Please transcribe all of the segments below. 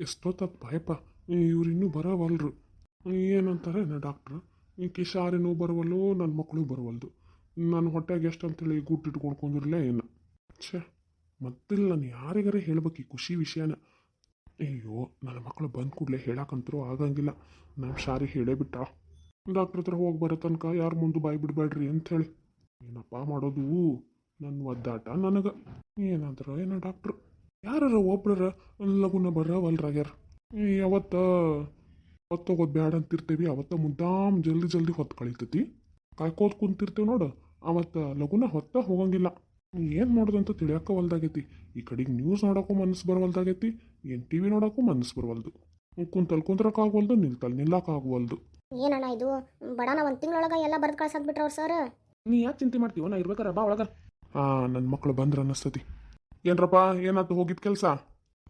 ಎಷ್ಟೊತ್ತದ ಭಯಪ್ಪ ಇವ್ರು ಇನ್ನೂ ಬರವಲ್ರು. ಏನಂತಾರೆ ನಾ ಡಾಕ್ಟ್ರು? ಈ ಕಿಶಾರಿನೂ ಬರವಲ್ಲು ನನ್ನ ಮಕ್ಕಳು ಬರವಲ್ದು. ನನ್ನ ಹೊಟ್ಟೆಗೆ ಎಷ್ಟು ಅಂತೇಳಿ ಗುಟ್ಟು ಇಟ್ಕೊಂಡ್ಕೊಂಡಿರಲೇ ಏನು? ಛೇ ಮತ್ತಿಲ್ಲ ನಾನು ಯಾರಿಗಾರ ಹೇಳ್ಬೇಕು ಈ ಖುಷಿ ವಿಷಯನ? ಅಯ್ಯೋ ನನ್ನ ಮಕ್ಕಳು ಬಂದ ಕೂಡಲೇ ಹೇಳಕ್ಕಂತರೂ ಆಗಂಗಿಲ್ಲ. ನಮ್ಮ ಶಾರಿ ಹೇಳೇ ಬಿಟ್ಟ ಡಾಕ್ಟ್ರ್ ಹತ್ರ ಹೋಗಿ ಬರೋ ತನಕ ಯಾರು ಮುಂದೆ ಬಾಯಿ ಬಿಡಬೇಡ್ರಿ ಅಂಥೇಳಿ ಏನಪ್ಪ ಮಾಡೋದು? ನನ್ನ ಒದ್ದಾಟ ನನಗೆ. ಏನಂತಾರೋ ಏನೋ ಡಾಕ್ಟ್ರು. ಯಾರ ಒಬ್ರರ ಲಗುನ ಬರವಲ್ರಾಗ್ಯಾರ? ಯಾವತ್ತ ಹೊತ್ತೋಗೋದು ಬ್ಯಾಡ ಅಂತಿರ್ತೀವಿ ಅವತ್ತ ಮುದ್ದಾಮ್ ಜಲ್ದಿ ಜಲ್ದಿ ಹೊತ್ತು ಕಳೀತೈತಿ. ಕಾಯ್ಕೋತ್ ಕುಂತಿರ್ತೀವಿ ನೋಡು ಅವತ್ತ ಲಗುನ ಹೊತ್ತ ಹೋಗಂಗಿಲ್ಲ. ಏನು ಮಾಡೋದಂತ ತಿಳಿಯಕ್ಕ ಹೊಲ್ದಾಗೈತಿ? ಈ ಕಡೆಗೆ ನ್ಯೂಸ್ ನೋಡೋಕ್ಕೂ ಮನಸ್ಸು ಬರವಲ್ದಾಗೈತಿ ಏನು ಟಿ ವಿ ನೋಡೋಕ್ಕೂ ಮನಸ್ಸು ಬರವಲ್ದು. ಕುಂತಲ್ ಕುಂದ್ರಕ್ಕಾಗವಲ್ದು ನಿಲ್ತಲ್ ನಿಲ್ಲಕ್ಕಾಗವಲ್ದು ಏನಣ್ಣ ಇದು? ಬಡಾನ ಒಂದು ತಿಂಗಳೊಳಗೆ ಎಲ್ಲ ಬರ್ದು ಕಳ್ಸಕ್ ಬಿಟ್ರ ಅವ್ರು ಸರ್? ನೀ ಯಾಕೆ ಚಿಂತೆ ಮಾಡ್ತೀವ ನಾ ಇರ್ಬೇಕಾರ ಬಾ ಒಳಗ. ಹಾಂ ನನ್ನ ಮಕ್ಕಳು ಬಂದ್ರೆ ಅನ್ನಿಸ್ತತಿ ಏನ್ರಪ್ಪ ಏನಾಯ್ತು? ಹೋಗಿದ್ ಕೆಲಸ?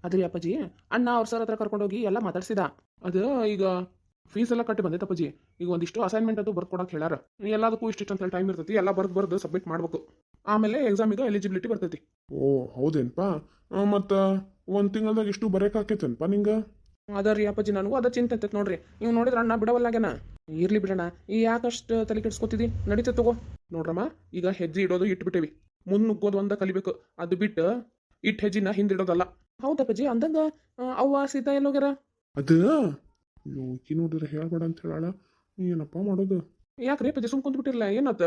ಅದ್ರಿ ಅಪ್ಪಾಜಿ ಅಣ್ಣ ಅವ್ರ ಸರ್ ಹತ್ರ ಕರ್ಕೊಂಡೋಗಿ ಎಲ್ಲ ಮಾತಾಡ್ಸಿದ. ಅದು ಈಗ ಫೀಸ್ ಎಲ್ಲ ಕಟ್ಟಿ ಬಂದೈತೆ ಅಪ್ಪಾಜಿ. ಈಗ ಒಂದಿಷ್ಟು ಅಸೈನ್ಮೆಂಟ್ ಅದು ಬರ್ಕೊಡಕ್ಕೆ ಹೇಳಾರ ಎಲ್ಲದಕ್ಕೂ ಇಷ್ಟಿಷ್ಟು ಅಂತ ಟೈಮ್ ಇರ್ತೈತಿ ಎಲ್ಲ ಬರ್ದು ಬರ್ದು ಸಬ್ಮಿಟ್ ಮಾಡ್ಬೇಕು. ಆಮೇಲೆ ಎಕ್ಸಾಮಿಗೆ ಎಲಿಜಿಬಿಲಿಟಿ ಬರ್ತೈತಿ. ಓ ಹೌದೇನ್ಪ? ಮತ್ತು ಒಂದು ತಿಂಗಳದಾಗ ಇಷ್ಟು ಬರೇಕಾಕೈತೇನ್ಪ ನಿಂಗೆ? ಅದ ರೀ ಅಪ್ಪಾಜಿ ನನಗೂ ಅದ ಚಿಂತೆ ಅಂತೈತೆ ನೋಡ್ರಿ. ನೀವು ನೋಡಿದ್ರೆ ಅಣ್ಣ ಬಿಡವಲ್ಲಾಗ್ಯಾನ? ಇರ್ಲಿ ಬಿಡಣ್ಣ ಈ ಯಾಕಷ್ಟು ತಲೆ ಕೆಡ್ಸ್ಕೊತಿದಿ? ನಡೀತೈತೆ ತಗೋ. ನೋಡ್ರಮ್ಮ ಈಗ ಹೆಜ್ಜೆ ಇಡೋದು ಇಟ್ಬಿಟ್ಟೇವಿ. ಮುಂದ್ ನುಗ್ಗೋದು ಒಂದ ಕಲಿಬೇಕು. ಅದು ಬಿಟ್ಟು ಇಟ್ ಹೆಜ್ಜಿನ ಹಿಂದಿಡೋದಲ್ಲ. ಹೌದಪ್ಪಜಿ ಅಂದಂಗ ಅವ್ವ ಸೀತಾ ಎಲ್ಲೋಗ್ಯಾರ? ಅದು? ಅದ ಈಕಿ ನೋಡಿದ್ರೆ ಹೇಳ್ಬೇಡ ಅಂತ ಹೇಳಾಳ. ಏನಪ್ಪ ಮಾಡೋದು? ಯಾಕ್ರಿ ಅಪ್ಪಾಜಿ ಸುಮ್ ಕುಂದ್ಬಿಟ್ಟಿರ್ಲ ಏನತ್ತ?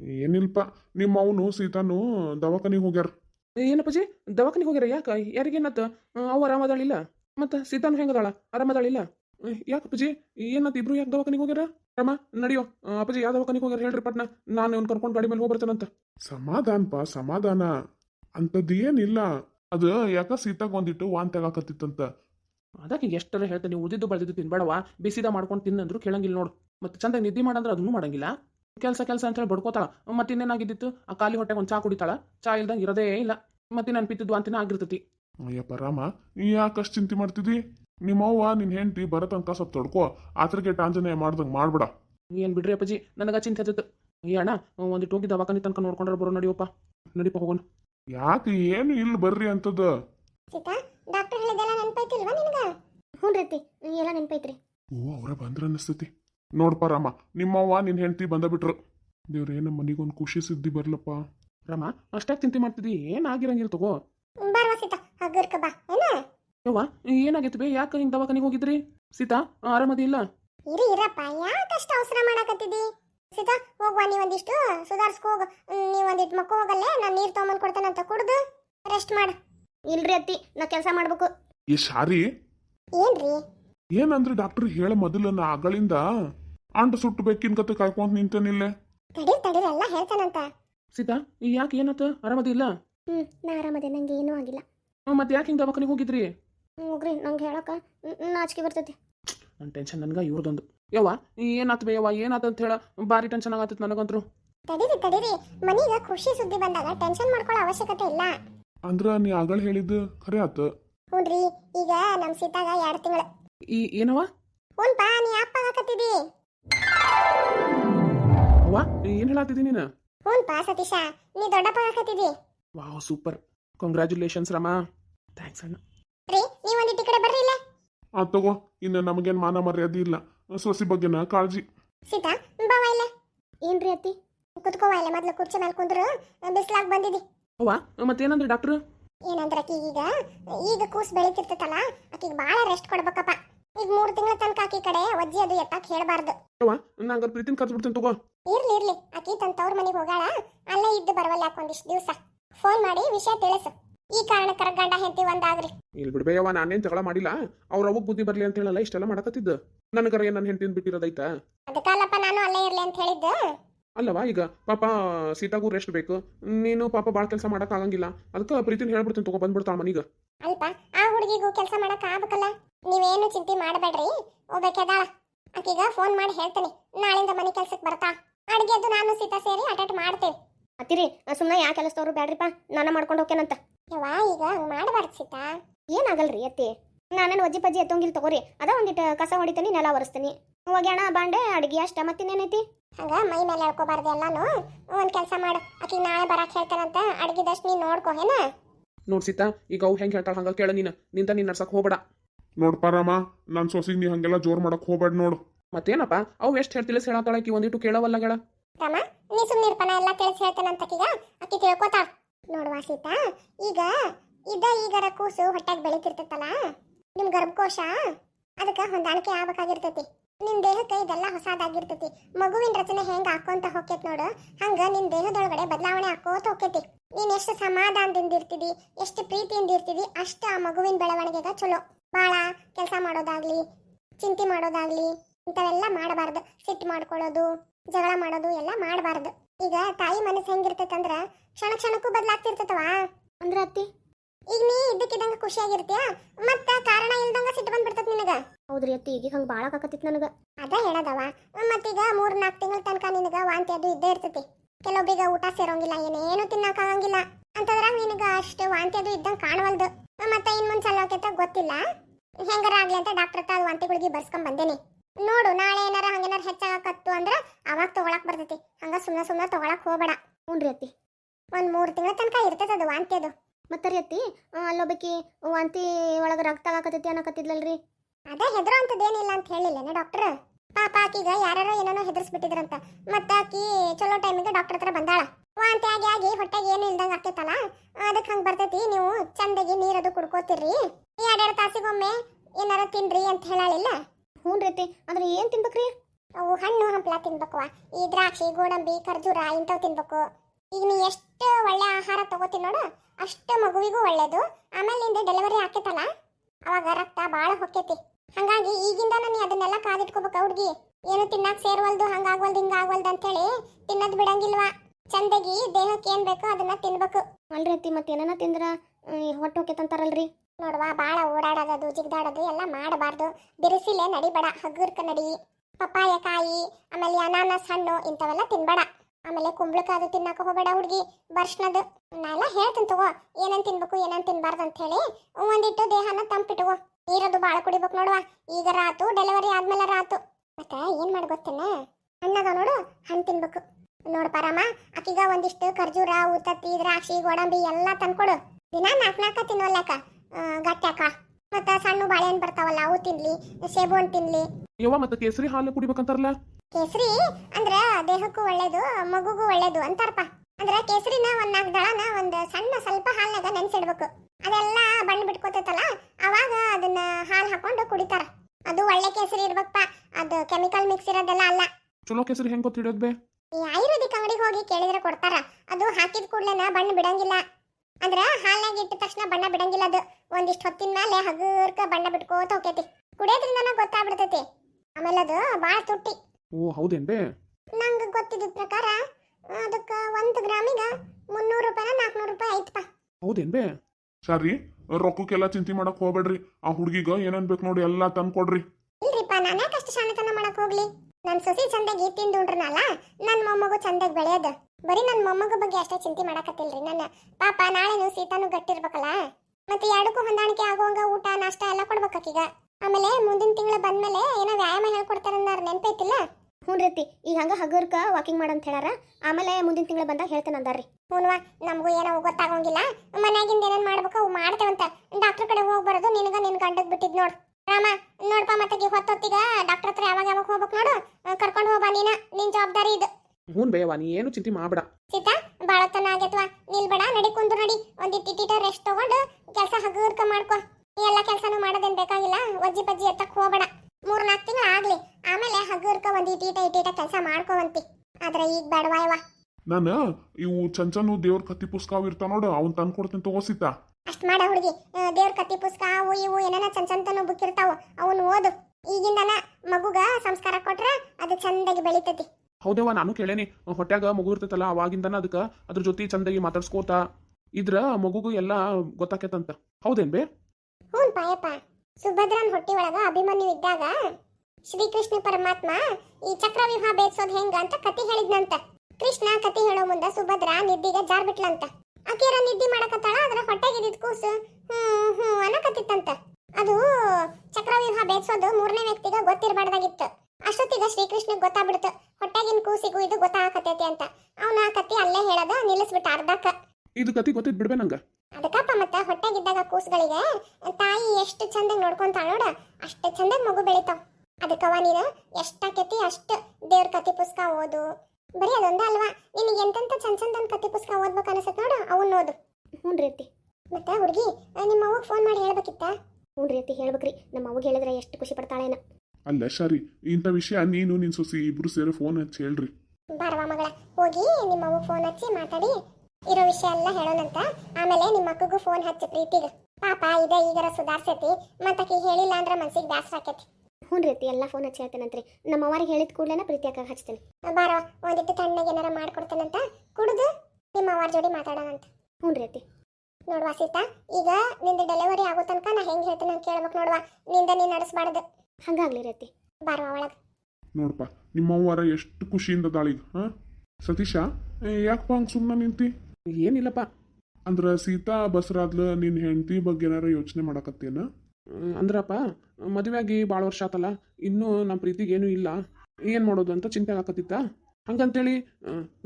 ಏನಿಲ್ಪ ನಿಮ್ಮ ಅವನು ಸೀತಾನು ದವಾಖಾನಿಗೆ ಹೋಗ್ಯಾರ. ಏನಪ್ಪಾಜಿ ದವಾಖಾನಿಗೆ ಹೋಗ್ಯಾರ ಯಾಕ? ಯಾರಿಗೇನತ್ತ? ಅವ ಆರಾಮದಾಳಿಲ್ಲ? ಮತ್ತ ಸೀತಾನು ಹೆಂಗದಾಳ? ಆರಾಮದಾಳಿಲ್ಲ? ಯಾಕಪ್ಪಾಜಿ ಏನತ್ತ ಇಬ್ರು ಯಾಕೆ ದವಾಖಾನಿಗೆ ಹೋಗ್ಯಾರ? ರಾಮ ನಡಿಯೋ. ಅಪ್ಪಾಜಿ ಯಾವ ದವಾಖಾನಿಗೆ ಹೋಗ್ಯಾರ ಹೇಳ್ರಿ ಪಟ್ನ. ನಾನು ಅವ್ನು ಕರ್ಕೊಂಡು ಗಾಡಿ ಮೇಲೆ ಹೋಗ್ಬರ್ತಾನಂತ. ಸಮಾಧಾನಪ್ಪ ಸಮಾಧಾನ. ಅಂಥದ್ದು ಏನಿಲ್ಲ. ಅದು ಯಾಕ ಸೀತಾಗ ಒಂದಿಟ್ಟು ವಾಂತಿ ಆಗಾಕತ್ತಿತ್ತಂತ ಅದಕ್ಕೆ ಎಷ್ಟರ ಹೇಳ್ತೇನೆ ಉದ್ದಿದ್ದು ಬಳ್ದಿದ್ದು ತಿನ್ಬೇಡವಾ ಬಿಸಿದ ಮಾಡ್ಕೊಂಡು ತಿನ್ನಂದ್ರು ಕೇಳಂಗಿಲ್ಲ ನೋಡು. ಮತ್ತೆ ಚಂದ ನಿದ್ದೆ ಮಾಡಂದ್ರೆ ಅದನ್ನು ಮಾಡಂಗಿಲ್ಲ. ಕೆಲಸ ಕೆಲಸ ಅಂತ ಹೇಳಿ ಬಡ್ಕೋತಾಳ. ಮತ್ತೆ ಇನ್ನೇನಾಗಿದ್ದಿತ್ತು? ಆ ಖಾಲಿ ಹೊಟ್ಟೆಗೆ ಒಂದು ಚಾ ಕುಡಿತಾಳ. ಚಾ ಇಲ್ದಂಗೆ ಇರೋದೇ ಇಲ್ಲ. ಮತ್ತೆ ನಾನು ಪಿತ್ತಿದ್ದು ಅಂತಿನ ಆಗಿರ್ತೈತಿ. ಅಯ್ಯಪ್ಪ ರಾಮ ಯಾಕಷ್ಟು ಚಿಂತೆ ಮಾಡ್ತಿದ್ದಿ? ನಿಮ್ಮವ್ವ ನಿನ್ನ ಹೆಂಡತಿ ಬರೋ ತನಕ ಸ್ವಲ್ಪ ತೊಡ್ಕೋ. ಆತ್ರಗೆ ಆಂಜನೇಯ ಮಾಡ್ದಂಗೆ ಮಾಡ್ಬೇಡ. ಏನು ಬಿಡ್ರಿ ಅಪ್ಪಾಜಿ? ನನಗ ಚಿಂತೆ ಹತ್ತಿತ್ತು ಈ ಅಣ್ಣ ಒಂದು ಹೋಗಿ ದವಾಖಾನೆ ತನಕ ನೋಡ್ಕೊಂಡ್ರೆ ಬರೋ ನಡಿಯಪ್ಪ ನಡಿಪ ಹೋಗೋಣ. ಯಾಕೆ ಏನು ಇಲ್ಲಿ ಬರ್ರಿ ಅಂತದ ಸೀತಾ ಡಾಕ್ಟರ್ ಹೇಳಿದೆಲ್ಲ ನೆನಪೈತಿಲ್ವಾ ನಿನಗೆ? ಹ್ಞೂ ರೀತಿ ಎಲ್ಲ ನೆನಪೈತ್ರಿ ಓ ಅವರ ಬಂದ್ರ ಅನಿಸ್ತೈತಿ. ನೋಡ್ಪ ರಾಮ ನಿಮ್ಮವ್ವ ನಿನ್ನ ಹೆಂಡತಿ ಬಂದ ಬಿಟ್ರು ದೇವ್ರ ನಮ್ಮ ಮನಿಗೊಂದು ಖುಷಿ ಸುದ್ದಿ ಬರ್ಲಪ್ಪ. ರಾಮ ಅಷ್ಟಾಗಿ ಚಿಂತೆ ಮಾಡ್ತಿದ್ದಿ ಏನಾಗಿರಂಗಿಲ್ಲ ತಗೋ. ಬರ್ವಾ ಸೀತಾ ಹಗ್ಗರ್ಕ ಬಾ ಏನ? ಯವ್ವ ಏನಾಗಿತ್ತು ಬೇ? ಯಾಕೆ ಹಿಂಗೆ ದವಾಖಾನಿಗೆ ಹೋಗಿದ್ರಿ? ಸೀತಾ ಆರಾಮದಿ ಇಲ್ಲ? ಇರಿ ಇರಪ್ಪ ಯಾಕಷ್ಟು ಅವಸರ ಮಾಡಕತ್ತಿದ್ದಿ ಸೀತಾ ಹೋಗ್ವಾ ನೀ ಒಂದಿಷ್ಟು ಸುಧಾರಿಸ್ಕೊ ಹೋಗು. ನೀ ಒಂದಿಟ್ಟು ಮಕ್ಕ ಹೋಗಲ್ಲ ನಾನು ನೀರು ತೊಗೊಂಬಂದು ಕೊಡ್ತೇನಂತ ಕುಡ್ದು ರೆಸ್ಟ್ ಮಾಡು. ಇಲ್ರಿ ಅತ್ತಿ ನಾ ಕೆಲಸ ಮಾಡ್ಬೇಕು. ಈ ಶಾರಿ ಏನ್ರಿ? ಏನಂದ್ರೆ ಡಾಕ್ಟರ್ ಹೇಳ ಮೊದಲು ನಾ ಆಗಳಿಂದ ಅಂಟು ಸುಟ್ಟು ಬೇಕಿನ ಕತೆ ಕಾಯ್ಕೊಂತ ನಿಂತೇನಿಲ್ಲೇ ತಡಿ ತಡಿ ಎಲ್ಲ ಹೇಳ್ತಾನಂತ ಸೀತಾ ಯಾಕೆ ಏನತ್ತ ಆರಾಮದಿ ಹ್ಮ್ ಹ್ಞೂ ನಾ ಆರಾಮದೆ ನಂಗೆ ಏನೂ ಆಗಿಲ್ಲ. ಮತ್ತೆ ಯಾಕೆ ಹಿಂಗೆ ದವಾಖಾನಿಗೆ ಹೋಗಿದ್ರಿ? ಹೋಗ್ರಿ ನಂಗೆ ಹೇಳಕ್ಕ ನಾಚಿಕೆ ಬರ್ತೈತಿ. ನನ್ನ ಟೆನ್ಷನ್ ನನಗೆ ಇವ್ರದೊಂದು. ಯವ್ವ ಏನಾತ್ ಬೇ ಯವ್ವ ಏನಾತ ಅಂತ ಹೇಳ? ಭಾರಿ ಟೆನ್ಷನ್ ಆಗತ್ತೈತೆ ನನಗಂತ್ರು. ತಡೀರಿ ತಡೀರಿ. ಮನೀಗ ಖುಷಿ ಸುದ್ದಿ ಬಂದಾಗ ಟೆನ್ಷನ್ ಮಾಡ್ಕೊಳ್ಳೋ ಅವಶ್ಯಕತೆ ಇಲ್ಲ. ಅಂದ್ರ ನೀ ಆಗಳ ಹೇಳಿದ್ದು ಖರೆ ಆತ. ಹ್ಞೂನ್ರಿ ಈಗ ನಮ್ಮ ಸೀತಾಗ ಎರಡು ತಿಂಗಳು. ಈ ಏನವ ಹ್ಞೂನ್ಪಾ ನೀ ಅಪ್ಪ ಹಾಕತ್ತಿದ್ದಿ ಅವ್ವ ಏನು ಹೇಳತ್ತಿದಿ ನೀನು? ಹ್ಞೂನ್ಪಾ ಸತೀಶ. ನೀ ದೊಡ್ಡಪ್ಪ ಹಾಕತ್ತಿದಿ wow super. Congratulations Rama. Thanks ಅಣ್ಣ. ರೀ ನೀ ಒಂದಿಟ್ಟು ಕಡೆ ಬರ್ರಿ ಇಲ್ಲ. ಆ ತಗೋ ಇನ್ನು ನಮಗೇನ್ ಮಾನ ಮರ್ಯಾದೆ ಇಲ್ಲ. ಸೊಸಿ ಬಗ್ಗೆನ ಕಾಳಜಿ. ಸೀತಾ ಬಾವ ಇಲ್ಲ. ಏನ್ರಿ ಅತ್ತಿ? ಕುತ್ಕೋವ ಇಲ್ಲ ಮೊದ್ಲು ಕುರ್ಚಿ ಮೇಲೆ ಕುಂದ್ರು ಬಿಸ್ಲಾಗ್ ಬಂದಿದಿ. ಅವ್ವ ಏನಂದ್ರೆ ಡಾಕ್ಟ್ರು? ಏನಂದ್ರ ಆಕಿಗೆ ಈಗ? ಈಗ ಕೂಸ್ ಬೆಳಿತಿರ್ತೈತಲ್ಲ ಅಕ್ಕಿಗೆ ಭಾಳ ರೆಸ್ಟ್ ಕೊಡ್ಬೇಕಪ್ಪ. ಈಗ ಮೂರು ತಿಂಗಳ ತನಕ ಆಕಿ ಕಡೆ ಒಜ್ಜಿ ಅದು ಎತ್ತಕ್ ಹೇಳ್ಬಾರ್ದು. ಅವ್ವ ನಂಗೆ ಪ್ರೀತಿನ ಕರ್ದು ಬಿಡ್ತೀನಿ ತಗೋ. ಇರ್ಲಿ ಇರ್ಲಿ. ಆಕಿ ತನ್ನ ತವ್ರ ಮನೆಗೆ ಹೋಗಾಳ ಅಲ್ಲೇ ಇದ್ದು ಬರವಲ್ಲ ಒಂದಿಷ್ಟು ದಿವಸ. ಫೋನ್ ಮಾಡಿ ವಿಷಯ ತಿಳಿಸು. ಈ ಕಾರಣಕ್ಕರ ಗಂಡ ಹೆಂಡತಿ ಒಂದಾಗ್ರಿ. ಇಲ್ಲಿ ಬಿಡ್ಬೇಯವ್ವ ನಾನೇನ್ ಜಗಳ ಮಾಡಿಲ್ಲ? ಅವ್ರ ಅವಾಗ ಬುದ್ಧಿ ಬರ್ಲಿ ಅಂತ ಹೇಳಲ್ಲ ಇಷ್ಟೆಲ್ಲ ಮಾಡಕತ್ತಿದ್ದ. ನನಗರ ಏನು ನನ್ನ ಹೆಂಡತಿನ ಬಿಟ್ಟಿರೋದೈತಾ? ಅದಕ್ಕಲ್ಲಪ್ಪ ನಾನು ಅಲ್ಲೇ ಇರ್ಲಿ ಅಂತ ಹೇಳಿದ್ದು. ಅಲ್ಲವಾ ಈಗ ಪಾಪ ಸೀತಾಗೂ ರೆಸ್ಟ್ ಬೇಕು. ನೀನು ಪಾಪ ಭಾಳ ಕೆಲಸ ಆಗಂಗಿಲ್ಲ. ಅದಕ್ಕೆ ಪ್ರೀತಿನ ಹೇಳ್ಬಿಡ್ತೀನಿ ತಗೋ ಬಂದ್ಬಿಡ್ತಾಳ ಮನೀಗ. ಅಲ್ಪ ಆ ಹುಡುಗಿಗೂ ಕೆಲಸ ಮಾಡಕ್ ಆಗ್ಬೇಕಲ್ಲ? ನೀವೇನು ಚಿಂತೆ ಮಾಡಬೇಡ್ರಿ. ಹೋಗ್ಬೇಕಾದಾಳ ಅಕ್ಕಿಗ ಫೋನ್ ಮಾಡಿ ಹೇಳ್ತೀನಿ. ನಾಳಿಂದ ಮನೆ ಕೆಲ್ಸಕ್ಕೆ ಬರ್ತಾ. ಅಡಿಗೆ ಅದು ನಾನು ಸೀತಾ ಸೇರಿ ಅಟೆಂಡ್ ಮಾಡ್ತೇವೆ. ಅತ್ತಿರಿ ಸುಮ್ಮನೆ ಯಾ ಕೆಲಸದವ್ರು ಬೇಡ್ರಿಪ್ಪ ನಾನು ಮಾಡ್ಕೊಂಡು ಹೋಗ್ತೇನಂತ. ಯವ್ವ ಈಗ ಹಂಗೆ ಮಾಡಬಾರ್ದು ಸೀತಾ. ಏನಾಗಲ್ರಿ ಅತ್ತಿ? ನಾನೇನು ಒಜ್ಜಿ ಪಜ್ಜಿ ಎತ್ತೋಂಗಿಲ್ಲ ತಗೋರಿ. ಅದ ಒಂದಿಟ್ಟು ಕಸ ಹೊಡಿತೀನಿ ನೆಲ ಒರೆಸ್ತೀನಿ. ಒಗ್ಯಾಣ ಬಾಂಡೆ ಅಡಿಗೆ ಅಷ್ಟ ಮತ್ತಿನ್ನೇನೈತಿ? ಹಂಗ ಮೈ ಮೇಲೆ ಹೇಳ್ಕೋಬಾರ್ದು ಎಲ್ಲಾನು? ಒಂದ್ ಕೆಲಸ ಮಾಡು. ಅಕ್ಕಿ ನಾಳೆ ಬರಾಕ್ ಹೇಳ್ತಾರಂತ ಅಡಿಗೆದಷ್ಟು ನೀನ್ ನೋಡ್ಕೋ ಏನ? ನೋಡ್ ಸೀತಾ ಈಗ ಅವು ಹೆಂಗೆ ಹೇಳ್ತಾಳ ಹಂಗ ಕೇಳ ನೀನು. ನಿಂತ ನೀನು ನಡ್ಸಕ್ ಹೋಗ್ಬೇಡ. ನೋಡ್ ಪರಮ ನನ್ನ ಸೊಸಿಗೆ ನೀ ಹಂಗೆಲ್ಲ ಜೋರ್ ಮಾಡಕ್ ಹೋಗ್ಬೇಡ ನೋಡು. ಮತ್ತೇನಪ್ಪ? ಅವು ಎಷ್ಟು ಹೇಳ್ತಿಲ್ಲ ತಿಳಿಸಿ ಹೇಳತ್ತಾಳಕಿ ಒಂದಿಟ್ಟು ಕೇಳವಲ್ಲ ಗೆಳ ರಮ ನೀ ಸುಮ್ಮನಿರ್ಪನ ಎಲ್ಲ ತಿಳಿಸಿ ಅಕ್ಕಿಗ ಅಕ್ಕಿ ತಿಳ್ಕೊತಾಳ. ನೋಡುವ ಸೀತಾ, ಈಗ ಇದ ಈಗರ ಕೂಸು ಹೊಟ್ಟೆಗೆ ಬೆಳಿತಿರ್ತೈತಲ್ಲ, ನಿಮ್ ಗರ್ಭಕೋಶ ಅದಕ್ಕೆ ಹೊಂದಾಣಿಕೆ ಆಗ್ಬೇಕಾಗಿರ್ತೈತಿ. ನಿನ್ ದೇಹಕ್ಕೆ ಇದೆಲ್ಲ ಹೊಸದಾಗಿರ್ತೈತಿ. ಮಗುವಿನ ರಚನೆ ಹೆಂಗ ಹಾಕೋಂತ ಹೋಗ್ತೈತಿ ನೋಡು. ಹಂಗ ನಿನ್ ದೇಹದೊಳಗಡೆ ಬದಲಾವಣೆ ಹಾಕೋತ ಹೋಗ್ತೈತಿ ನೀನ್ ಎಷ್ಟು ಸಮಾಧಾನದಿಂದ ಇರ್ತಿದಿ, ಎಷ್ಟು ಪ್ರೀತಿಯಿಂದ ಇರ್ತಿದಿ, ಅಷ್ಟ ಆ ಮಗುವಿನ ಬೆಳವಣಿಗೆಗ ಚಲೋ. ಬಾಳ ಕೆಲಸ ಮಾಡೋದಾಗ್ಲಿ, ಚಿಂತೆ ಮಾಡೋದಾಗ್ಲಿ, ಇಂಥವೆಲ್ಲ ಮಾಡಬಾರ್ದು. ಸಿಟ್ಟು ಮಾಡ್ಕೊಳ್ಳೋದು, ಜಗಳ ಮಾಡೋದು ಎಲ್ಲ ಮಾಡಬಾರ್ದು. ಈಗ ತಾಯಿ ಮನಸ್ಸು ಹೆಂಗಿರ್ತೈತೆ ಅಂದ್ರ ಕ್ಷಣ ಕ್ಷಣಕ್ಕೂ ಬದಲಾಗ್ತಿರ್ತೈತವ? ಅಂದ್ರ ಅತ್ತಿ? ಈಗ ನೀ ಇದ್ದಕ್ಕಿದ್ದಂಗ ಖುಷಿಯಾಗಿರ್ತೀಯ? ಮತ್ತ ಕಾರಣ ಇಲ್ದಂಗ ಸಿಟ್ಟು ಬಂದ್ಬಿಡ್ತದ ನಿನಗ? ಹೌದ್ರಿ ಅತ್ತಿ ಈಗ ಹಂಗ ಬಾಳ ನನಗೆ ನನಗ. ಅದ ಹೇಳದವ. ಮತ್ತೀಗ ಮೂರ್ ನಾಲ್ಕು ತಿಂಗಳ ತನಕ ನಿನಗ ವಾಂತಿ ಅದು ಇದ್ದೇ ಇರ್ತೈತಿ. ಕೆಲವೊಬ್ರಿಗೆ ಊಟ ಸೇರೋಂಗಿಲ್ಲ ಏನೇನು ತಿನ್ನಕ ಆಗಂಗಿಲ್ಲ. ಅಂತದ್ರಾಗ ನಿನಗ ಅಷ್ಟು ವಾಂತಿ ಅದು ಇದ್ದಂಗ ಕಾಣವಲ್ದು. ಮತ್ತೆ ಇನ್ ಮುಂದೆ ಸಲ ಆಕೈತ ಗೊತ್ತಿಲ್ಲ. ಹೆಂಗಾರ ಆಗ್ಲಿ ಅಂತ ಡಾಕ್ಟರ್ ಹತ್ರ ವಾಂತಿ ಗುಳಿಗೆ ಬರ್ಸ್ಕೊಂಡ್ ಬಂದೇನಿ. ನೋಡು ನಾಳೆ ಏನಾರ ಹಂಗೇನಾರ ಹೆಚ್ಚಾಗಕತ್ತು ಅಂದ್ರ ಅವಾಗ ತಗೊಳಕ್ ಬರ್ತೈತಿ. ಹಂಗ ಸುಮ್ಮನೆ ಸುಮ್ಮನೆ ತಗೊಳಕ್ ಹೋಗ್ಬೇಡ. ಹ್ಞೂ ಅತ್ತಿ. ಒಂದ್ ಮೂರು ತಿಂಗಳ ತನಕ ಇರ್ತದ ಅದು ವಾಂತಿ ಅದು. ಮತ್ತೆ ರೀ ಅತ್ತಿ ಅಲ್ಲೊಬ್ಬಕಿ ವಾಂತಿ ಒಳಗ ರಕ್ತ ಆಗಕತ್ತೈತಿ ಅನ್ನಕತ್ತಿದ್ಲಲ್ರಿ. ಅದೇ ಹೆದರೋ ಅಂತದೇನಿಲ್ಲ ಅಂತ ಹೇಳಿಲ್ಲೇನೆ ಡಾಕ್ಟರ್. ಪಾಪ ಆಕಿಗ ಯಾರೋ ಏನೇನೋ ಹೆದರ್ಸ್ಬಿಟ್ಟಿದ್ರಂತ. ಮತ್ತ ಆಕಿ ಚಲೋ ಟೈಮಿಗೆ ಡಾಕ್ಟರ್ ಹತ್ರ ಬಂದಾಳ. ವಾಂತಿ ಆಗಿ ಆಗಿ ಹೊಟ್ಟೆಗೆ ಏನು ಇಲ್ದಂಗ ಆಗ್ತೈತಲ್ಲ? ಅದಕ್ಕೆ ಹಂಗೆ ಬರ್ತೈತಿ ನೀವು ಚಂದಗಿ ನೀರದು ಕುಡ್ಕೋತಿರ್ರಿ. ಎರಡೆರಡು ತಾಸಿಗೊಮ್ಮೆ ಏನಾರ ತಿನ್ರಿ ಅಂತ ಹೇಳಲಿಲ್ಲ ಹ್ಞೂ ರೀತಿ ಅಂದ್ರೆ ಏನು ತಿನ್ಬೇಕ್ರಿ? ಅವು ಹಣ್ಣು ಹಂಪಲ ತಿನ್ಬೇಕು ಈ ದ್ರಾಕ್ಷಿ ಗೋಡಂಬಿ ಖರ್ಜೂರ ಇಂಥವು ತಿನ್ಬೇಕು. ಈಗ ನೀ ಎಷ್ಟು ಒಳ್ಳೆ ಆಹಾರ ತಗೋತೀನಿ ನೋಡು. ಅಷ್ಟು ಮಗುವಿಗೂ ಒಳ್ಳೇದು. ಆಮೇಲೆ ನಿಂದು ಡೆಲಿವರಿ ಆಕೈತಲ್ಲ ಅವಾಗ ರಕ್ತ ಭಾಳ ಹೊಕ್ಕೈತಿ. ಹಂಗಾಗಿ ಈಗಿಂದ ನೀ ಅದನ್ನೆಲ್ಲ ಕಾದಿಟ್ಕೋಬೇಕು ಹುಡ್ಗಿ. ಏನು ತಿನ್ನಕ್ ಸೇರ್ವಲ್ದು ಹಂಗಾಗ್ವಲ್ದು ಹಿಂಗಾಗ್ವಲ್ದು ಅಂತೇಳಿ ತಿನ್ನೋದು ಬಿಡಂಗಿಲ್ವಾ? ಚಂದಗಿ ದೇಹಕ್ಕೆ ಏನ್ ಬೇಕೋ ಅದನ್ನ ತಿನ್ಬೇಕು. ಅಲ್ರಿ ಅತ್ತಿ ಮತ್ತೆ ಏನಾನ ತಿಂದ್ರ? ಹೊಟ್ಟೆ ಹೋಗ್ಯತಂತಾರಲ್ರಿ ನೋಡುವ ಬಾಳ ಓಡಾಡೋದು ಜಿಗ್ದಾಡೋದು ಎಲ್ಲ ಮಾಡಬಾರ್ದು. ಬಿರುಸಿಲೆ ನಡಿಬೇಡ ಹಗುರ್ಕ ನಡಿ. ಪಪ್ಪಾಯ ಕಾಯಿ ಆಮೇಲೆ ಅನಾನಸ್ ಹಣ್ಣು ಇಂಥವೆಲ್ಲ ತಿನ್ಬೇಡ. ಆಮೇಲೆ ಕುಂಬಳಕಾದು ತಿನ್ನಕ ಹೋಗಬೇಡ ಹುಡುಗಿ ಬರ್ಷ್ಣದು ನಾ ಹೇಳ್ತೀನಿ ತಗೋ ಏನನ್ನ ತಿನ್ಬೇಕು ಏನನ್ನ ತಿನ್ಬಾರ್ದು ಅಂತ ಹೇಳಿ ಒಂದಿಟ್ಟು ದೇಹನ ತಂಪಿಟ್ಟುವ ನೀರದು ಭಾಳ ಕುಡಿಬೇಕು ನೋಡುವ. ಈಗ ರಾತು ಡೆಲಿವರಿ ಆದ್ಮೇಲೆ ರಾತು. ಮತ್ತೆ ಏನು ಮಾಡಿ ಗೊತ್ತೇನೆ? ಹಣ್ಣದ ನೋಡು, ಹಣ್ಣು ತಿನ್ಬೇಕು. ನೋಡು ಪರಮ ಅಕ್ಕಿಗ ಒಂದಿಷ್ಟು ಖರ್ಜೂರ ಉತ್ತತ್ತಿ ದ್ರಾಕ್ಷಿ, ಗೋಡಂಬಿ ಎಲ್ಲ ತಂದ್ಕೊಡು. ದಿನ ನಾಲ್ಕು ನಾಲ್ಕ ತಿನ್ವಲ್ಲಕ ಗಟ್ಟ್ಯಾಕ ಮತ್ತು ಸಣ್ಣ ಬಾಳೆಹಣ್ಣು ಬರ್ತಾವಲ್ಲ, ಅವು ತಿನ್ಲಿ, ಸೇಬು ಹಣ್ಣು ತಿನ್ಲಿ. ಯವ್ವ ಮತ್ತೆ ಕೇಸರಿ ಹಾಲು ಕುಡಿಬೇಕಂತಾರಲ್ಲ? ಕೇಸರಿ? ಅಂದ್ರ ದೇಹಕ್ಕೂ ಒಳ್ಳೇದು ಮಗುಗೂ ಒಳ್ಳೇದು ಅಂತಾರಪ್ಪ. ಅಂದ್ರ ಕೇಸರಿನ ಒಂದ್ ನಾಲ್ಕು ದಳನ ಒಂದ್ ಸಣ್ಣ ಸ್ವಲ್ಪ ಹಾಲ್ನಾಗ ನೆನ್ಸಿಡ್ಬೇಕು. ಅದೆಲ್ಲ ಬಣ್ಣ ಬಿಟ್ಕೋತೈತಲ್ಲ ಅವಾಗ ಅದನ್ನ ಹಾಲು ಹಾಕೊಂಡು ಕುಡಿತಾರ. ಅದು ಒಳ್ಳೆ ಕೇಸರಿ ಇರ್ಬೇಕಪ್ಪ. ಅದು ಕೆಮಿಕಲ್ ಮಿಕ್ಸ್ ಇರೋದೆಲ್ಲ ಅಲ್ಲ. ಚಲೋ ಕೇಸರಿ ಹೆಂಗ್ ಗೊತ್ತ ಬೇ? ಈ ಆಯುರ್ವೇದಿಕ್ ಅಂಗಡಿಗೆ ಹೋಗಿ ಕೇಳಿದ್ರೆ ಕೊಡ್ತಾರ. ಅದು ಹಾಕಿದ ಕೂಡ್ಲೆನ ಬಣ್ಣ ಬಿಡಂಗಿಲ್ಲ. ಅಂದ್ರ ಹಾಲ್ನಾಗ ಇಟ್ಟ ತಕ್ಷಣ ಬಣ್ಣ ಬಿಡಂಗಿಲ್ಲ ಅದು. ಒಂದಿಷ್ಟು ಹೊತ್ತಿನ ಮೇಲೆ ಹಗುರ್ಕ ಬಣ್ಣ ಬಿಟ್ಕೋತ ಹೋಗ್ತೈತಿ. ಕುಡಿಯೋದ್ರಿಂದನ ಗೊತ್ತಾಗ್ಬಿಡ್ತೈತಿ. ಆಮೇಲೆ ಅದು ಭಾಳ ತುಟ್ಟಿ. ಓ ಹೌದೇನ್ರಿ? ಬೇ ನಂಗೆ ಗೊತ್ತಿದ್ದ ಪ್ರಕಾರ ಅದಕ್ಕೆ ಒಂದು ಗ್ರಾಮಿಗೆ ಮುನ್ನೂರು ರೂಪಾಯಿ ನಾಲ್ಕುನೂರು ರೂಪಾಯಿ ಐತಪ್ಪ ಹೌದೇನ್ರಿ? ಬೇ ಸರಿ ರೊಕ್ಕಕ್ಕೆಲ್ಲ ಚಿಂತೆ ಮಾಡಕ್ ಹೋಗ್ಬೇಡ್ರಿ. ಆ ಹುಡುಗಿಗ ಏನೇನ್ ಬೇಕು ನೋಡಿ ಎಲ್ಲಾ ತಂದ್ಕೊಡ್ರಿ ಇಲ್ರಿಪ್ಪ ನಾನೇ ಕಷ್ಟ ಶಾಣತನ ಮಾಡಕ್ ಹೋಗ್ಲಿ? ನನ್ನ ಸೊಸಿ ಚಂದಾಗಿ ತಿಂದುಂಡ್ರನಲ್ಲ ನನ್ನ ಮೊಮ್ಮಗು ಚಂದಾಗಿ ಬೆಳೆಯೋದು. ಬರೀ ನನ್ನ ಮೊಮ್ಮಗ ಬಗ್ಗೆ ಅಷ್ಟೇ ಚಿಂತೆ ಮಾಡಕತ್ತಿಲ್ರಿ ನನ್ನ. ಪಾಪ ನಾಳೆನು ಸೀತಾನು ಗಟ್ಟಿರ್ಬೇಕಲ್ಲ? ಮತ್ತೆ ಎರಡಕ್ಕೂ ಹೊಂದಾಣಿಕೆ ಆಗುವಂಗ ಊಟ ನಾಷ್ಟ ಎಲ್ಲ ಕೊಡ್ಬೇಕಾಕೀಗ ಆಮೇಲೆ ಮುಂದಿನ ತಿಂಗಳ ಬಂದ್ಮೇಲೆ ಏನೋ ವ್ಯಾಯಾಮ ಹೇಳ್ಕೊಡ್ತಾರನ್ನಾರ ನೆನ್ಪೈತಿಲ್ಲ? ಹ್ಞೂ ರೀತಿ ಈಗ ಹಂಗ ಹಗುರ್ಕ ವಾಕಿಂಗ್ ಮಾಡಂತ ಹೇಳಾರ ಆಮೇಲೆ ಮುಂದಿನ ತಿಂಗಳು ಬಂದಾಗ ಹೇಳ್ತೇನೆ ಅಂದಾರ್ರಿ. ಹೂನ್ವಾ ನಮಗೂ ಏನೋ ಗೊತ್ತಾಗೋಂಗಿಲ್ಲ. ಮನ್ಯಾಗಿಂದ ಏನೇನು ಮಾಡ್ಬೇಕು ಅವು ಮಾಡ್ತೇವಂತ. ಡಾಕ್ಟರ್ ಕಡೆ ಹೋಗ್ಬಾರ್ದು ನಿನಗ ನಿನ್ ಗಂಡಗ್ ಬಿಟ್ಟಿದ್ ನೋಡ್. ರಾಮ ನೋಡ್ಪಾ ಮತ್ತೆ ಹೊತ್ತೊತ್ತಿಗ ಡಾಕ್ಟರ್ ಹತ್ರ ಯಾವಾಗ ಯಾವಾಗ ಹೋಗ್ಬೇಕು ನೋಡು. ಕರ್ಕೊಂಡು ಹೋಗ್ಬಾ ನೀನ ನಿನ್ ಜವಾಬ್ದಾರಿ ಇದು. ಹ್ಞೂ ಬೇವಾ ನೀ ಏನು ಚಿಂತೆ ಮಾಡ್ಬೇಡ. ಸೀತಾ ಬಾಳ ತನ ಆಗೈತ್ವಾ ನಿಲ್ಬೇಡ ನಡಿ ಕುಂದ್ರು ನಡಿ. ಒಂದಿಟ್ಟಿಟ್ಟ ರೆಸ್ಟ್ ತಗೊಂಡು ಕೆಲಸ ಹಗುರ್ಕ ಮಾಡ್ಕೊ. ಎಲ್ಲ ಕೆಲಸನೂ ಮಾಡೋದೇನ್ ಬಜ್ಜಿ ಪಜ್ಜಿ ಎತ್ತಕ್ ಹೋಗ್ಬೇಡ. ಮೂರ್ ನಾಲ್ಕು ತಿಂಗಳು ಆಗ್ಲಿ. ಆಮೇಲೆ ಹಗುರ್ಕ ಒಂದ್ ಇಟೀಟ ಇಟೀಟ ಕೆಲಸ ಮಾಡ್ಕೋವಂತಿ. ಆದ್ರೆ ಈಗ ಬೇಡವಾಯವ ನಾನು ಇವು ಚಂಚನು ದೇವ್ರ ಕತ್ತಿ ಪುಸ್ತಕ ಇರ್ತಾವ ನೋಡು ಅವ್ನ್ ತಂದ್ಕೊಡ್ತೀನಿ ತಗೋಸಿತ ಅಷ್ಟ್ ಮಾಡ ಹುಡುಗಿ. ದೇವ್ರ ಕತ್ತಿ ಪುಸ್ತಕ ಅವು ಇವು ಏನೇನ ಚಂದ ಚಂದನು ಬುಕ್ ಇರ್ತಾವ ಅವನ್ ಓದು. ಈಗಿಂದನ ಮಗುಗ ಸಂಸ್ಕಾರ ಕೊಟ್ರ ಅದು ಚಂದಾಗಿ ಬೆಳಿತೈತಿ. ಹೌದೇವ ನಾನು ಕೇಳೇನಿ. ಹೊಟ್ಯಾಗ ಮಗು ಇರ್ತೈತಲ್ಲ ಅವಾಗಿಂದನ ಅದಕ್ಕ ಅದ್ರ ಜೊತೆ ಚಂದಾಗಿ ಮಾತಾಡ್ಸ್ಕೋತ. ಇದ್ರ ಮಗುಗೂ ಎಲ್ಲ ಗೊತ್ತಾಕೇತಂತ. ಹೌದೇನ್ ಬೇ ಹ್ಞೂ ಪಾಯಪ್ಪ ಸುಭದ್ರನ್ ಹೊಟ್ಟಿ ಒಳಗ ಅಭಿಮನ್ಯು ಇದ್ದಾಗ, ಶ್ರೀಕೃಷ್ಣ ಪರಮಾತ್ಮ, ಈ ಚಕ್ರವ್ಯೂಹ ಬೇಯಿಸೋದ್ ಹೆಂಗ ಅಂತ ಕತಿ ಹೇಳಿದ್ನಂತ. ಕೃಷ್ಣ ಕತಿ ಹೇಳೋ ಮುಂದ ಸುಭದ್ರ ನಿದ್ದಿಗೆ ಜಾರ್ ಬಿಟ್ಲಂತ. ಅಕಿಯರ ನಿದ್ದಿ ಮಾಡಕತ್ತಾಳ, ಅದ್ರ ಹೊಟ್ಟೆಗಿದ್ದ ಕೂಸು, ಹ್ಮ್ ಹ್ಮ್ ಅನ್ನಕತ್ತಿತ್ತಂತ. ಅದು ಚಕ್ರವ್ಯೂಹ ಬೇಯಿಸೋದು ಮೂರನೇ ವ್ಯಕ್ತಿಗ ಗೊತ್ತಿರಬಾರ್ದಾಗಿತ್ತು. ಅಷ್ಟೊತ್ತಿಗ ಶ್ರೀಕೃಷ್ಣ ಗೊತ್ತಾಗ್ಬಿಡ್ತು, ಹೊಟ್ಟೆಗಿನ ಕೂಸಿಗೂ ಇದು ಗೊತ್ತಾಗತೈತಿ ಅಂತ. ಅವನ ಕತಿ ಅಲ್ಲೇ ಹೇಳದ ನಿಲ್ಲಿಸ್ಬಿಟ್ಟ ಅರ್ಧಕ್ಕ. ಇದು ಕತಿ ಗೊತ್ತಿದ್ ಬಿಡ್ಬೇ ಅದಕ್ಕಪ್ಪ ಮತ್ತೆ ಹೊಟ್ಟೆಗಿದ್ದಾಗ ಕೂಸುಗಳಿಗೆ ತಾಯಿ ಎಷ್ಟು ಚಂದ ನೋಡ್ಕೊಂತಾಳ ನೋಡ ಅಷ್ಟು ಚಂದ ಮಗು ಬೆಳಿತಾವ. ಅದಕ್ಕವ ನೀನು ಎಷ್ಟಾಕೈತಿ ಅಷ್ಟು ದೇವ್ರ ಕತಿ ಪುಸ್ತಕ ಓದು. ಬರೀ ಅದೊಂದ ಅಲ್ವಾ? ನಿನಗೆ ಎಂತೆಂತ ಚಂದ ಚಂದನ್ ಕತಿ ಪುಸ್ತಕ ಓದ್ಬೇಕು ಅನಿಸತ್ ನೋಡು ಅವನ್ನ ಓದು. ಹ್ಞೂ ರೀ ಅತ್ತಿ ಮತ್ತೆ ಹುಡುಗಿ ನಿಮ್ಮ ಅವ್ವ ಫೋನ್ ಮಾಡಿ ಹೇಳ್ಬೇಕಿತ್ತ? ಹ್ಞೂ ರೀ ಅತ್ತಿ ಹೇಳ್ಬೇಕ್ರಿ. ನಮ್ಮ ಅವ್ಗೆ ಹೇಳಿದ್ರೆ ಎಷ್ಟು ಖುಷಿ ಪಡ್ತಾಳೇನ. ಅಲ್ಲ ಸರಿ ಇಂಥ ವಿಷಯ ನೀನು ನಿನ್ ಸೊಸಿ ಇಬ್ರು ಸೇರಿ ಫೋನ್ ಹಚ್ಚಿ ಹೇಳ್ರಿ. ಬಾರವಾ ಮಗಳ ಹೋಗಿ ನಿಮ್ಮ ಅವ್ವ ಫೋನ್ ಹಚ್ಚಿ ಮಾತಾಡಿ ಇರೋ ವಿಷಯ ಎಲ್ಲ ಹೇಳೋಣಂತ. ಆಮೇಲೆ ನಿಮ್ಮ ಮಕ್ಕಗೂ ಫೋನ್ ಹಚ್ಚಿ ಪ್ರೀತಿಗ. ಪಾಪ ಇದ ಈಗರ ಸುಧಾರ್ಸೈತಿ. ಮತ್ತಕಿ ಹೇಳಿಲ್ಲ ಅಂದ್ರೆ ಮನ್ಸಿಗೆ ಬ್ಯಾಸರ ಆಕೈತಿ. ಹ್ಞೂ ರೀತಿ ಎಲ್ಲ ಫೋನ್ ಹಚ್ಚಿ ಹೇಳ್ತೇನಂತ್ರಿ. ನಮ್ಮ ಅವ್ರಿಗೆ ಹೇಳಿದ ಕೂಡಲೇ ಪ್ರೀತಿ ಅಕ್ಕ ಹಚ್ತೇನೆ. ಬಾರ ಒಂದಿಟ್ಟು ತಣ್ಣಗೆ ಏನಾರ ಮಾಡ್ಕೊಡ್ತೇನಂತ. ಕುಡಿದು ನಿಮ್ಮ ಅವ್ರ ಜೋಡಿ ಮಾತಾಡೋಣಂತ. ಹ್ಞೂ ರೀ ಅತ್ತಿ. ನೋಡ್ವಾ ಸೀತಾ ಈಗ ನಿಂದ ಡೆಲಿವರಿ ಆಗೋ ತನಕ ನಾ ಹೆಂಗೆ ಹೇಳ್ತೇನೆ ಅಂತ ಕೇಳ್ಬೇಕು ನೋಡ್ವಾ. ನಿಂದ ನೀ ನಡೆಸ್ಬಾರ್ದು. ಹಂಗಾಗ್ಲಿ ರೀತಿ ಬಾರೋ ಒಳಗೆ ಒಳಗ ನಿಮ್ಮ ಅವ್ವಾರ ಎಷ್ಟು ಖುಷಿಯಿಂದ ದಾಳಿ ಹಾಂ? ಸತೀಶ ಯಾಕಪ್ಪ ಹಂಗೆ ಸುಮ್ಮನೆ ನಿಂತಿ? ಏನಿಲ್ಲಪ್ಪ ಅಂದ್ರೆ ಸೀತಾ ಬಸರಾದ್ಲ ನಿನ್ನ ಹೆಂಡತಿ ಬಗ್ಗೆ ಏನಾರ ಯೋಚನೆ ಮಾಡಕತ್ತೇನ? ಅಂದ್ರಪ್ಪ ಮದುವೆಯಾಗಿ ಭಾಳ ವರ್ಷ ಆತಲ್ಲ ಇನ್ನೂ ನಮ್ಮ ಪ್ರೀತಿಗೆ ಏನೂ ಇಲ್ಲ. ಏನು ಮಾಡೋದು ಅಂತ ಚಿಂತೆ ಆಗಕತ್ತಿತ್ತ? ಹಂಗಂತೇಳಿ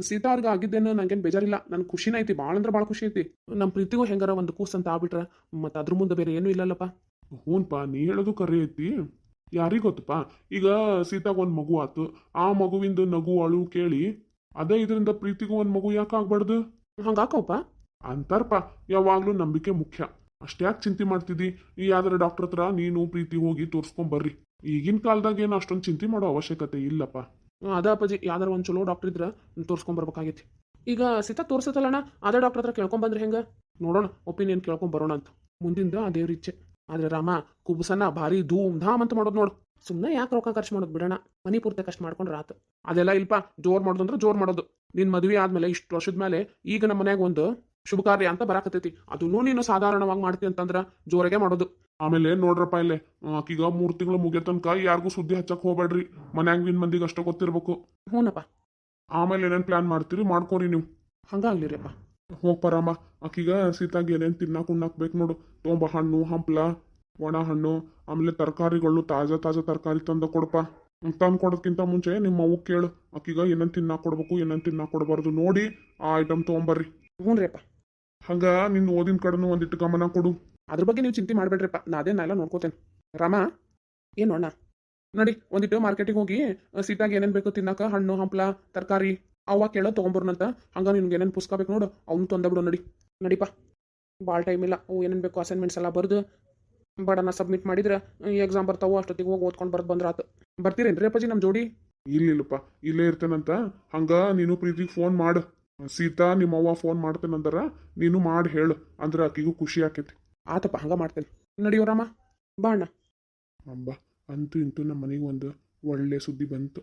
ಸೀತಾ ಅವ್ರಿಗೆ ಆಗಿದ್ದೇನು ನಂಗೇನು ಬೇಜಾರಿಲ್ಲ. ನನ್ಗೆ ಖುಷಿನ ಐತಿ ಭಾಳ ಅಂದ್ರೆ ಭಾಳ ಖುಷಿ ಐತಿ. ನಮ್ಮ ಪ್ರೀತಿಗೂ ಹೆಂಗಾರ ಒಂದು ಕೂಸ್ ಅಂತ ಆಗ್ಬಿಟ್ರೆ ಮತ್ತು ಅದ್ರ ಮುಂದೆ ಬೇರೆ ಏನೂ ಇಲ್ಲಲ್ಲಪ್ಪ. ಹ್ಞೂನ್ಪ ನೀ ಹೇಳೋದು ಕರೆ ಐತಿ. ಯಾರಿಗೆ ಗೊತ್ತಪ್ಪ ಈಗ ಸೀತಾಗ ಒಂದು ಮಗು ಆತು. ಆ ಮಗುವಿಂದ ನಗು ಅಳು ಕೇಳಿ ಅದೇ ಇದರಿಂದ ಪ್ರೀತಿಗೂ ಒಂದು ಮಗು ಯಾಕೆ ಆಗ್ಬಾರ್ದು? ಹಂಗಾಕವಪ್ಪ ಅಂತಾರಪ್ಪ ಯಾವಾಗ್ಲೂ ನಂಬಿಕೆ ಮುಖ್ಯ. ಅಷ್ಟ್ಯಾಕೆ ಚಿಂತೆ ಮಾಡ್ತಿದ್ದಿ? ಈ ಯಾವ್ದಾರ ಡಾಕ್ಟರ್ ಹತ್ರ ನೀನು ಪ್ರೀತಿ ಹೋಗಿ ತೋರ್ಸ್ಕೊಂಡ್ ಬರ್ರಿ. ಈಗಿನ ಕಾಲದಾಗ ಏನು ಅಷ್ಟೊಂದು ಚಿಂತೆ ಮಾಡೋ ಅವಶ್ಯಕತೆ ಇಲ್ಲಪ್ಪ. ಅದ ಅಪ್ಪಾಜಿ ಯಾವ್ದಾರ ಒಂದು ಚಲೋ ಡಾಕ್ಟರ್ ಇದ್ರೆ ತೋರಿಸ್ಕೊಂಬರ್ಬೇಕಾಗೈತಿ ಈಗ ಸೀತಾ ತೋರಿಸತ್ತಲ್ಲಣ್ಣ? ಅದೇ ಡಾಕ್ಟರ್ ಹತ್ರ ಕೇಳ್ಕೊಂಬಂದ್ರೆ ಹೆಂಗೆ? ನೋಡೋಣ ಒಪಿನಿಯನ್ ಕೇಳ್ಕೊಂಬರೋಣ ಅಂತ. ಮುಂದಿಂದ ಆ ದೇವ್ರ ಇಚ್ಛೆ ಆದ್ರೆ ರಾಮ ಕುಬುಸನ್ನ ಭಾರಿ ಧೂಮ್ ಧಾಮ್ ಅಂತ ಮಾಡೋದು ನೋಡು. ಸುಮ್ಮನೆ ಯಾಕೆ ರೊಕ್ಕ ಖರ್ಚು ಮಾಡೋದು ಬಿಡೋಣ? ಮನಿ ಪೂರ್ತಿ ಕಷ್ಟ ಮಾಡ್ಕೊಂಡ್ರೆ ಆತು. ಅದೆಲ್ಲ ಇಲ್ಪ ಜೋರ್ ಮಾಡೋದು ಅಂದ್ರೆ ಜೋರ್ ಮಾಡೋದು. ನಿನ್ ಮದುವೆ ಆದ್ಮೇಲೆ ಇಷ್ಟು ವರ್ಷದ ಮೇಲೆ ಈಗ ನಮ್ಮ ಮನ್ಯಾಗ ಒಂದು ಶುಭ ಕಾರ್ಯ ಅಂತ ಬರಾಕತೈತಿ ಅದನ್ನೂ ನೀನು ಸಾಧಾರಣವಾಗಿ ಮಾಡ್ತಿ ಅಂತಂದ್ರ ಜೋರಾಗೆ ಮಾಡೋದು. ಆಮೇಲೆ ನೋಡ್ರಪ್ಪ ಇಲ್ಲೇ? ಆಕೀಗ ಮೂರ್ ತಿಂಗಳು ಮುಗಿಯೋ ತನಕ ಯಾರಿಗೂ ಸುದ್ದಿ ಹಚ್ಚಕ್ ಹೋಗ್ಬೇಡ್ರಿ. ಮನ್ಯಾಗ ನಿನ್ ಮಂದಿಗೆ ಅಷ್ಟೇ ಗೊತ್ತಿರ್ಬೇಕು. ಹ್ಞೂನಪ್ಪ ಆಮೇಲೆ ಏನೇನು ಪ್ಲಾನ್ ಮಾಡ್ತೀರಿ? ಮಾಡ್ಕೊರಿ ನೀವು. ಹಂಗಾಗ್ಲಿ ರೀ ಅಪ್ಪ ಹೋಗ್ ಪರಮ್ಮ ಆಕೀಗ ಸೀತಾಗ ಏನೇನು ತಿನ್ನಾಕ ಉಣ್ಣಾಕ್ ಬೇಕು ನೋಡು. ತೊಂಬ ಹಣ್ಣು ಹಂಪ್ಲ ಒಣ ಹಣ್ಣು ಆಮೇಲೆ ತರಕಾರಿಗಳು ತಾಜಾ ತಾಜಾ ತರಕಾರಿ ತಂದು ಕೊಡಪ್ಪ. ತಂದು ಕೊಡೋದಕ್ಕಿಂತ ಮುಂಚೆ ನಿಮ್ಮ ಅವು ಕೇಳು. ಅಕ್ಕಿಗ ಏನೇನು ತಿನ್ನಾಕ್ ಕೊಡ್ಬೇಕು ಏನೇನು ತಿನ್ನಾಕ್ ಕೊಡಬಾರ್ದು ನೋಡಿ ಆ ಐಟಮ್ ತೊಗೊಂಬರ್ರಿ. ಹ್ಞೂನ್ರಿಪ್ಪ ಹಂಗ ನಿನ್ನ ಓದಿನ ಕಡೆನೂ ಒಂದಿಟ್ಟು ಗಮನ ಕೊಡು. ಅದ್ರ ಬಗ್ಗೆ ನೀವು ಚಿಂತೆ ಮಾಡಬೇಡ್ರಿಪ್ಪ. ನಾ ಅದೇ ನಾ ಎಲ್ಲ ನೋಡ್ಕೋತೇನೆ. ರಾಮ ಏನು ಅಣ್ಣ ನಡಿ ಒಂದಿಟ್ಟು ಮಾರ್ಕೆಟಿಗೆ ಹೋಗಿ ಆ, ಸೀತಾಗೆ ಏನೇನು ಬೇಕು ತಿನ್ನಕ ಹಣ್ಣು ಹಂಪ್ಲ ತರಕಾರಿ ಅವ ಕೇಳೋ ತೊಗೊಂಬರ್ನಂತ ಹಂಗ ನಿನ್ಗೆ ಏನೇನು ಪುಸ್ತಕ ಬೇಕು ನೋಡು. ಅವ್ನು ತಂದಬಿಡು ನಡಿ. ನಡಿಪ್ಪ. ಭಾಳ ಟೈಮ್ ಇಲ್ಲ. ಅವು ಏನೇನು ಬೇಕು ಅಸೈನ್ಮೆಂಟ್ಸ್ ಎಲ್ಲ ಬರೆದು ಬಡನ ಸಬ್ಮಿಟ್ ಮಾಡಿದ್ರೆ ಎಕ್ಸಾಮ್ ಬರ್ತಾವೋ ಅಷ್ಟೊತ್ತಿಗೆ ಹೋಗಿ ಓದ್ಕೊಂಡು ಬರ್ದು ಬಂದ್ರೆ ಆತು. ಬರ್ತೀರೇನ್ರಿ ಅಪ್ಪಾಜಿ ನಮ್ಮ ಜೋಡಿ? ಇಲ್ಲಿಲ್ಲಪ್ಪ ಇಲ್ಲೇ ಇರ್ತೇನಂತ. ಹಂಗ ನೀನು ಪ್ರೀತಿಗೆ ಫೋನ್ ಮಾಡು. ಸೀತಾ ನಿಮ್ಮವ್ವ ಫೋನ್ ಮಾಡ್ತೇನಂದ್ರ ನೀನು ಮಾಡಿ ಹೇಳು. ಅಂದ್ರೆ ಆಕಿಗೂ ಖುಷಿ ಆಕೈತಿ. ಆತಪ್ಪ ಹಂಗ ಮಾಡ್ತೇನೆ. ನಡಿಯೋರಮ್ಮ ರಾಮ ಬಾ ಅಣ್ಣ. ಅಂಬ ಅಂತೂ ಇಂತೂ ನಮ್ಮ ಮನೆಗೆ ಒಂದು ಒಳ್ಳೆ ಸುದ್ದಿ ಬಂತು.